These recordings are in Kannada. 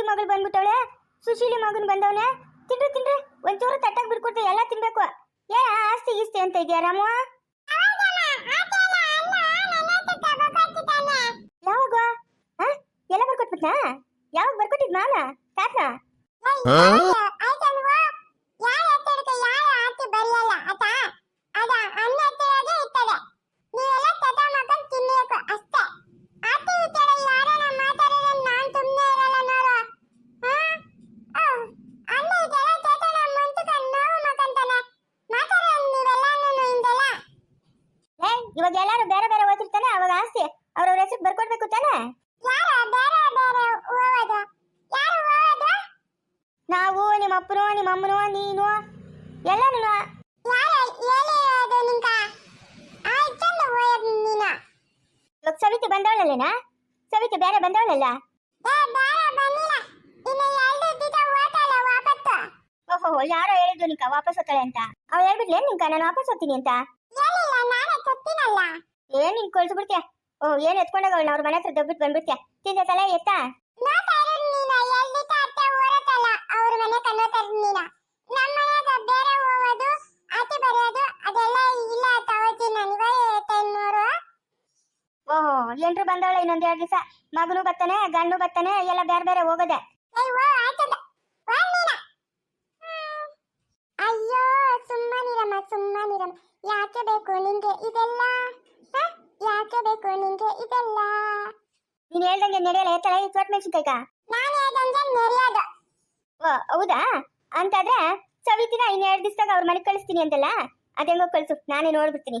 ಸವಿತಿ ಮಗಳು ಬಂದ್ಬಿಟ್ಟವಳೆ? ಸುಶೀಲಿ ಮಗನ್ ಬಂದವನೆ? ತಿನ್ರಿ ತಿನ್ರಿ. ಒಂಚೂರು ತಟ್ಟಾಗ ಬಿಟ್ಕೊಡ್ತೀವಿ ಎಲ್ಲ ತಿನ್ಬೇಕು. ಏ ಆಸ್ತಿ ಗೀಸ್ತಿ ಅಂತ ಇದೆಯಾ ರಾಮು? ಯಾವಾಗ? ಎಲ್ಲ ಬರ್ಕೊಟ್ಬಿಟ್ನಾ? ಯಾವಾಗ ಬರ್ಕೊಟ್ಟಿದ್ ಮಾಮ ತಾತ ಏ ಇವಾಗ ಎಲ್ಲಾರು ಬೇರೆ ಬೇರೆ ಓದಿರ್ತಾನೆ ಅವಾಗ ಆಸ್ತಿ ಅವ್ರವ್ರ ಹೆಸರು ಬರ್ಕೊಡ್ಬೇಕು ತಾನೆ ನಾವು ನಿಮ್ಮ ಅಪ್ಪನು ನಿಮ್ಮ ಅಮ್ಮನು ನೀನು? ಇವಾಗ ಸವಿತಿ ಬಂದವಳಲ್ಲೇನಾ? ಸವಿತಿ ಬೇರೆ ಬಂದವಳಲ್ಲ? ಓಹೋ ಯಾರೋ ಹೇಳಿದ್ರು ನಿಂಕ ವಾಪಸ್ ಹೋಗ್ತಾಳೆ ಅಂತ? ಅವ್ಳು ಹೇಳ್ಬಿಟ್ಲೆ ನಿಂಕ ನಾನು ವಾಪಸ್ ಹೋಗ್ತೀನಿ ಅಂತ? ಏನ್ ನಿಂಗೆ ಕಳ್ಸ್ಬಿಡ್ತೀಯ ಓ ಏನ್ ಎತ್ಕೊಂಡಾಗ ಅವಳು ಅವ್ರ ಮನೆ ಹತ್ರ ದಬ್ಬಿಟ್ಟು ಬಂದ್ಬಿಡ್ತೀಯ? ತಿಂದ ತಲೆ ಎತ್ತಾ? ಅವ್ರ ಮನೆ ಕನ್ನೋತಾರ ನೀನ. ನಮ್ಮ ಮನೆಯಾಗ ಬೇರೆ ಹೋಗೋದು ಆಚೆ ಬರೆಯೋದು ಅದೆಲ್ಲ ಇಲ್ಲ ತವತಿ ನನಗೆ ನೋಡು. ಓಹೋ ಏನ್ರು ಬಂದವಳ ಇನ್ನೊಂದ್ ಎರಡು ದಿವಸ. ಮಗನು ಬರ್ತಾನೆ ಗಂಡು ಬರ್ತಾನೆ ಎಲ್ಲ ಬೇರೆ ಬೇರೆ ಹೋಗದೆ. ಅಯ್ಯೋ ನೀನ? ಸುಮ್ಮನಿರಮ್ಮ ಸುಮ್ಮನಿರಮ್ಮ. ಯಾಕೆ ಬೇಕು ನಿಂಗೆ ಇದೆಲ್ಲ? ಹಾ? ಯಾಕೆ ಬೇಕು ನಿಂಗೆ ಇದೆಲ್ಲ? ನೀನ್ ಹೇಳ್ದಂಗೆ ನಡೆಯಲ್ಲ ಎತ್ತಲ ಈ ಚೋಟ್ ಮೆಣಸಿನ್ಕಾಯ್ಕ? ನಾನು ಹೇಳ್ದಂಗೆ ನಡೆಯೋದು ಓ ಹೌದಾ? ಅಂತಾದ್ರೆ ಸವಿತಿನ ಇನ್ ಎರಡು ದಿವಸದಾಗ ಅವ್ರ ಮನೆಗೆ ಕಳಿಸ್ತೀನಿ ಅಂತಲ್ಲ ಅದೆಂಗೋ ಕಳ್ಸು ನಾನೇ ನೋಡ್ಬಿಡ್ತೀನಿ.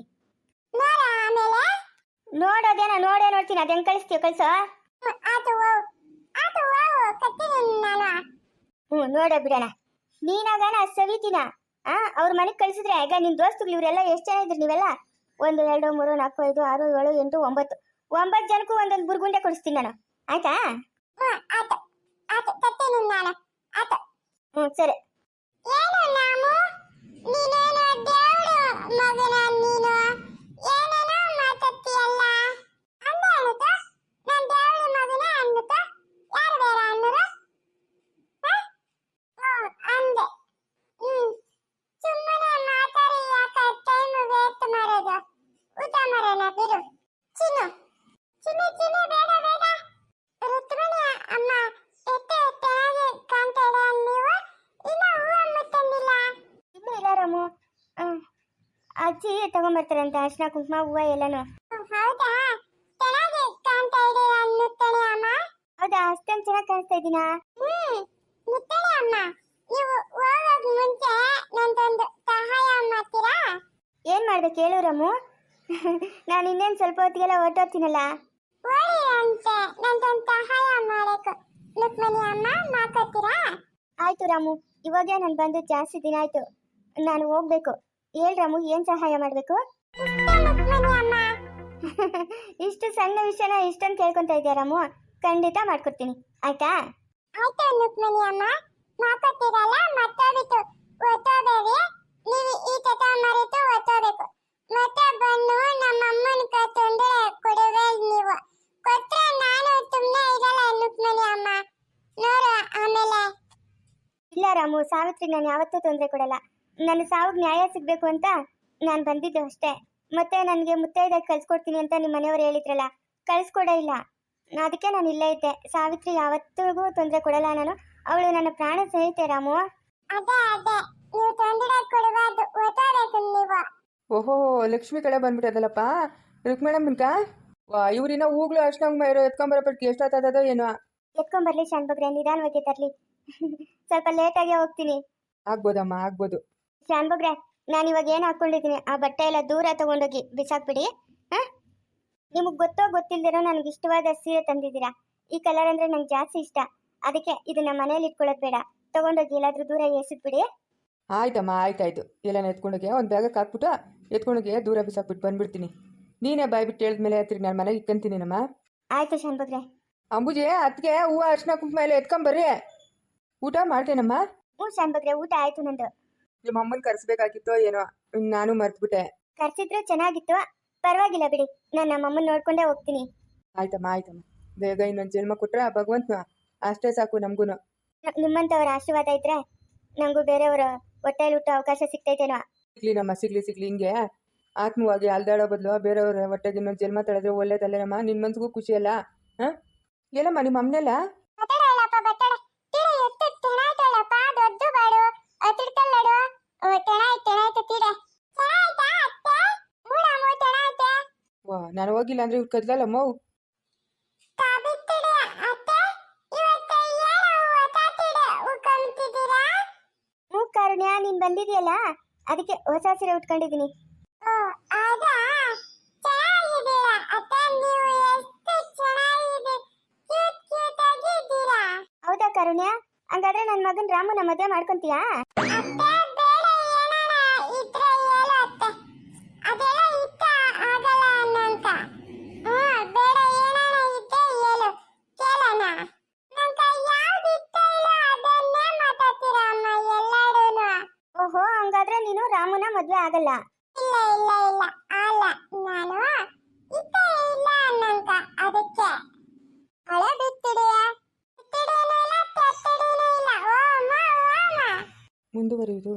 ನೋಡೋದೇನ ನೋಡೇ ನೋಡ್ತೀನಿ ಅದೆಂಗ್ ಕಳಿಸ್ತೀಯ ಕಳ್ಸು. ಹ್ಞೂ ನೋಡ ಬಿಡೋಣ. ನೀನಾಗಣ ಸವಿತಿನ ಆ ಅವ್ರ ಮನೆಗೆ ಕಳಿಸಿದ್ರೆ ಈಗ ನಿನ್ ದೋಸ್ತುಗಳು ಇವರೆಲ್ಲ ಎಷ್ಟು ಜನ ಇದ್ರಿ ನೀವೆಲ್ಲ? ಒಂದು ಎರಡು ಮೂರು ನಾಲ್ಕು ಐದು ಆರು ಏಳು ಎಂಟು ಒಂಬತ್ತು. ಒಂಬತ್ತು ಜನಕ್ಕೂ ಒಂದೊಂದು ಬುರ್ಗುಂಡೆ ಕೊಡಿಸ್ತೀನಿ ನಾನು. ಆಯ್ತಾ? ಹ್ಞೂ ಸರಿ. ಏನು ನಾಮು ನೀನೇನು ದೇವ್ರು ಮಗನ ನೀನು ಏನೇನೋ ಮಾತಾಡ್ತೀಯಲ್ಲ ಅಂದ ಅನ್ನುತ್ತ ನಾನು ದೇವ್ರ ಮಗನ ಅನ್ನುತ್ತ ಯಾರು ಬೇರೆ ಅನ್ನರು ಅಂದೆ ಹ್ಮ್ ಸುಮ್ಮನೆ ಮಾತಾಡಿ ಯಾಕೆ ಟೈಮ್ ವೇಸ್ಟ್ ಮಾಡೋದು ಊಟ ಮಾಡೋಣ ಬಿಡು ಚಿನ್ನು ಚಿನ್ನು ಚಿನ್ನು ಬೇಡ ಬೇಡ ರುಕ್ಮಿಣಿ ಅಮ್ಮ ಎತ್ತೆ ಚೆನ್ನಾಗಿ ಕಾಣ್ತಾ ಇದೆ ನೀವು ಇನ್ನ ಹೂವು ಮುಟ್ಟಂದಿಲ್ಲ ಇಲ್ಲೇ ಇಲ್ಲ ರಾಮು ಹ್ಮ್. ಅಜ್ಜಿ ತಗೊಂಡ್ಬರ್ತಾರಂತೆ ಅಂತ ಅರ್ಶಿನ ಕುಂಕುಮ ಹೂವು ಎಲ್ಲಾನು. ಹೌದಾ? ಚೆನ್ನಾಗಿ ಕಾಣ್ತಾ ಇದೆ ಅನ್ನುತ್ತಾನೆ ಅಮ್ಮ. ಹೌದಾ? ಅಷ್ಟೊಂದು ಚೆನ್ನಾಗಿ ಕಾಣಿಸ್ತಾ ಇದ್ದೀನಾ ಹ್ಮ್ ಮುತ್ತಾನೆ ಅಮ್ಮ. ನೀವು ಹೋಗೋಕ್ ಮುಂಚೆ ನಂದೊಂದು ಸಹಾಯ ಮಾಡ್ತೀರಾ? ಏನ್ ಮಾಡ್ಬೇಕು ಹೇಳು ರಾಮು. ನಾನು ಇನ್ನೇನು ಸ್ವಲ್ಪ ಹೊತ್ತಿಗೆಲ್ಲ ಹೊರಟೋಗ್ತೀನಲ್ಲ ಓಡಿ ಅಂತೆ ನಂದೊಂದು ಸಹಾಯ ಮಾಡಬೇಕು. ಲುಕ್ಮಣಿ ಅಮ್ಮ ಮಾಡ್ಕೊತೀರಾ ಆಯ್ತು ರಾಮು ಇವಾಗೇ ನಾನು ಬಂದು ಜಾಸ್ತಿ ದಿನ ಆಯ್ತು. ನಾನು ಹೋಗ್ಬೇಕು. ಹೇಳ್ ರಾಮು ಏನ್ ಸಹಾಯ ಮಾಡ್ಬೇಕು? ಇಷ್ಟೇ ಸಣ್ಣ ವಿಷಯನ ಇಷ್ಟೊಂದು ಕೇಳ್ಕೊಂತ ಇದೆಯಾ ರಾಮು? ಖಂಡಿತ ಮಾಡ್ಕೊಡ್ತೀನಿ. ಆಯ್ತಾ? ಆಯ್ತು ರುಕ್ಮಿಣಿ ಅಮ್ಮ. ಮಾತಾಡ್ತಿರಲ್ಲ ಮತ್ತೋಬಿಟ್ಟು ಒತ್ತೋಬೇಡಿ ನೀವು ಈ ತತ ಮರೆತು ಒತ್ತೋಬೇಕು ಮತ್ತೆ ಬಂದು ನಮ್ಮ ಅಮ್ಮನ ಕ ತೊಂದರೆ ಕೊಡುವೆ ನೀವು. ಕೊಟ್ರೆ ನಾನು ಸುಮ್ಮನೆ ಇರಲ್ಲ ರುಕ್ಮಿಣಿ ಅಮ್ಮ. ನೋಡು ಆಮೇಲೆ. ಇಲ್ಲ ರಾಮು ಸಾವಿತ್ರಿ ನಾನು ಯಾವತ್ತೂ ತೊಂದರೆ ಕೊಡಲ್ಲ. ನನ್ನ ಸಾವಿಗೆ ನ್ಯಾಯ ಸಿಗಬೇಕು ಅಂತ ನಾನು ಬಂದಿದ್ದೆ ಅಷ್ಟೇ. ಮತ್ತೆ ನನಗೆ ಮುತ್ತೈದ ಕಳ್ಸ್ಕೊಡ್ತೀನಿ ಅಂತ ನಿಮ್ಮ ಮನೆಯವರು ಹೇಳಿದ್ರಲ್ಲ ಕಳ್ಸ್ಕೊಡೇ ಇಲ್ಲ. ಅದಕ್ಕೆ ನಾನು ಇಲ್ಲೇ ಇದ್ದೆ. ಸಾವಿತ್ರಿ ಯಾವತ್ತಿಗೂ ತೊಂದರೆ ಕೊಡಲ್ಲ ನಾನು. ಅವಳು ನನ್ನ ಪ್ರಾಣ ಸ್ನೇಹಿತೆ ರಾಮು. ಅದೇ ಅದೇ. ನೀವು ತೊಂದರೆ ಕೊಡಬಾರ್ದು ಒತ್ತೋಬೇಕು ನೀವು. ಓಹೋ ಲಕ್ಷ್ಮಿ ಕಡೆ ಬಂದ್ಬಿಟ್ಟದಲ್ಲಪ್ಪ. ರುಕ್ಮಿಣಮ್ಮನ್ಕ ವಾ ಇವ್ರಿನ ಹೂಗ್ಲು ಅರ್ಶನ ಎತ್ಕೊಂಬರಪಟ್ಟು ಏನು ಏನೋ. ಎತ್ಕೊಂಬರ್ಲಿ ಶಾನ್ಬಗ್ರೆ ನಿಧಾನವಾಗಿ ತರ್ಲಿ. ಸ್ವಲ್ಪ ಲೇಟಾಗಿ ಹೋಗ್ತೀನಿ. ಆಗ್ಬೋದಮ್ಮ ಆಗ್ಬೋದು. ಶಾನ್ಬಗ್ರೆ ನಾನು ಇವಾಗ ಏನು ಹಾಕ್ಕೊಂಡಿದ್ದೀನಿ ಆ ಬಟ್ಟೆ ಎಲ್ಲ ದೂರ ತಗೊಂಡೋಗಿ ಬಿಸಾಕ್ಬಿಡಿ ಹಾಂ? ನಿಮಗೆ ಗೊತ್ತೋ ಗೊತ್ತಿಲ್ದಿರೋ ನನಗೆ ಇಷ್ಟವಾದ ಸೀರೆ ತಂದಿದ್ದೀರಾ? ಈ ಕಲರ್ ಅಂದರೆ ನಂಗೆ ಜಾಸ್ತಿ ಇಷ್ಟ. ಅದಕ್ಕೆ ಇದನ್ನ ಮನೇಲಿ ಇಟ್ಕೊಳ್ಳೋದು ಬೇಡ. ತಗೊಂಡೋಗಿ ಎಲ್ಲಾದ್ರೂ ದೂರ ಎಸಿದ್ಬಿಡಿ ಆಯ್ತಮ್ಮ ಆಯ್ತಾಯ್ತು. ಎಲ್ಲ ಎತ್ಕೊಂಡೋಗಿ ಒಂದು ಬ್ಯಾಗಕ್ಕೆ ಹಾಕ್ಬಿಟ್ಟು ಎತ್ಕೊಂಡೋಗಿ ದೂರ ಬಿಸಾಕ್ಬಿಟ್ಟು ಬಂದ್ಬಿಡ್ತೀನಿ. ನೀನೇ ಬಾಯ್ಬಿಟ್ಟು ಹೇಳಿದ್ಮೇಲೆ ತಿರ್ಗಿ ನಾನು ಮನೆಗೆ ಇಕ್ಕಂತೀನಿನಮ್ಮ? ಆಯ್ತು ಶಾನ್ಬಗ್ರೆ. ಅಂಬುಜಿ ಅದಕ್ಕೆ ಹೂವು ಅರ್ಶಿನ ಕುಂಕುಮ ಎಲ್ಲ ಎತ್ಕೊಂಬರ್ರಿ ಊಟ ಮಾಡ್ತೇನಮ್ಮ? ಹ್ಞೂ ಶಾನ್ಬಗ್ರೆ ಊಟ ಆಯ್ತು ನಂದು. ನಿಮ್ಮ ಅಮ್ಮನ ಕರೆಸ್ಬೇಕಾಗಿತ್ತೋ ಏನೋ ನಾನು ಮರ್ತ್ಬಿಟ್ಟೆ. ಕರ್ಸಿದ್ರೆ ಚೆನ್ನಾಗಿತ್ತು. ಪರವಾಗಿಲ್ಲ ಬಿಡಿ ನಾನು ನಮ್ಮ ಅಮ್ಮನ್ ನೋಡ್ಕೊಂಡೇ ಹೋಗ್ತೀನಿ. ಆಯ್ತಮ್ಮ ಆಯ್ತಮ್ಮ. ಬೇಗ ಇನ್ನೊಂದು ಜನ್ಮ ಕೊಟ್ರೆ ಆ ಭಗವಂತನ ಅಷ್ಟೇ ಸಾಕು ನಮಗೂ ನಿಮ್ಮಂತವ್ರ ನಿಮ್ಮಂಥವ್ರ ಆಶೀರ್ವಾದ ಇದ್ರೆ ನಂಗೂ ಬೇರೆಯವರ ಹೊಟ್ಟೆಯಲ್ಲಿ ಹುಟ್ಟೋ ಅವಕಾಶ ಸಿಗ್ತೈತೇನೋ. ಸಿಗ್ಲಿ ನಮ್ಮ ಸಿಗ್ಲಿ ಸಿಗ್ಲಿ ಹಿಂಗೆ. ಆತ್ಮವಾಗಿ ಅಲ್ದಾಡೋ ಬದಲು ಬೇರೆಯವ್ರ ಹೊಟ್ಟೆಗೆ ಇನ್ನೊಂದು ಜನ್ಮ ತಳೆದ್ರೆ ಒಳ್ಳೇದಲ್ಲೇನಮ್ಮ? ನಿನ್ ಮನ್ಸಿಗೂ ಖುಷಿ ಅಲ್ಲ? ಹಾಂ? ಏನಮ್ಮ ನಿಮ್ಮ ಅಮ್ಮನೆಲ್ಲ? ನಾನು ಹೋಗಿಲ್ಲ ಅಂದ್ರೆ ಇವ್ರು ಕದ್ಲಲ್ಲಮ್ಮ ಹ್ಞೂ ಕಾರುಣ್ಯ ನೀನು ಬಂದಿದೆಯಲ್ಲ? ಅದಕ್ಕೆ ಹೊಸ ಸೀರೆ ಉಟ್ಕೊಂಡಿದ್ದೀನಿ. ಹೌದಾ? ಕರುಣ್ಯ? ಹಂಗಾದ್ರೆ ನನ್ನ ಮಗನ ರಾಮನ ಮದುವೆ ಮಾಡ್ಕೊಂತೀಯಾ ಅತ್ತೆ ಬೇಡ ಏನಾರ ಇದ್ರೆ ಹೇಳು ಅತ್ತೆ ಅದೆಲ್ಲ ಇಷ್ಟ ಆಗಲ್ಲ ಅನ್ನಂತ ಹ್ಮ್ ಬೇಡ ಏನಾರ ಇದ್ರೆ ಹೇಳು ಕೇಳೋಣ ನಂಗೆ ಯಾವ್ದು ಇಷ್ಟ ಇಲ್ಲ ಅದನ್ನೇ ಮಾತಾಡ್ತೀರಾ ಅಮ್ಮ ಎಲ್ಲಾಡೂನು ಓಹೋ ಹಂಗಾದ್ರೆ ನೀನು ರಾಮನ ಮದುವೆ ಆಗಲ್ಲ. ಇಲ್ಲ ಇಲ್ಲ ಇಲ್ಲ. ಅಲ್ಲ ನಾನು ಇಷ್ಟ ಇಲ್ಲ ಅನ್ನಂತ ಅದಕ್ಕೆ ಹಳೆ ಬಿತ್ತಿಡಿಯ? ಬಿತ್ತಿಡೇನೂ ಇಲ್ಲ ತೆತ್ತಿಡೇನೂ ಇಲ್ಲ. ಓ ಅಮ್ಮ ಓ ಅಮ್ಮ. ಮುಂದುವರಿಯುವುದು.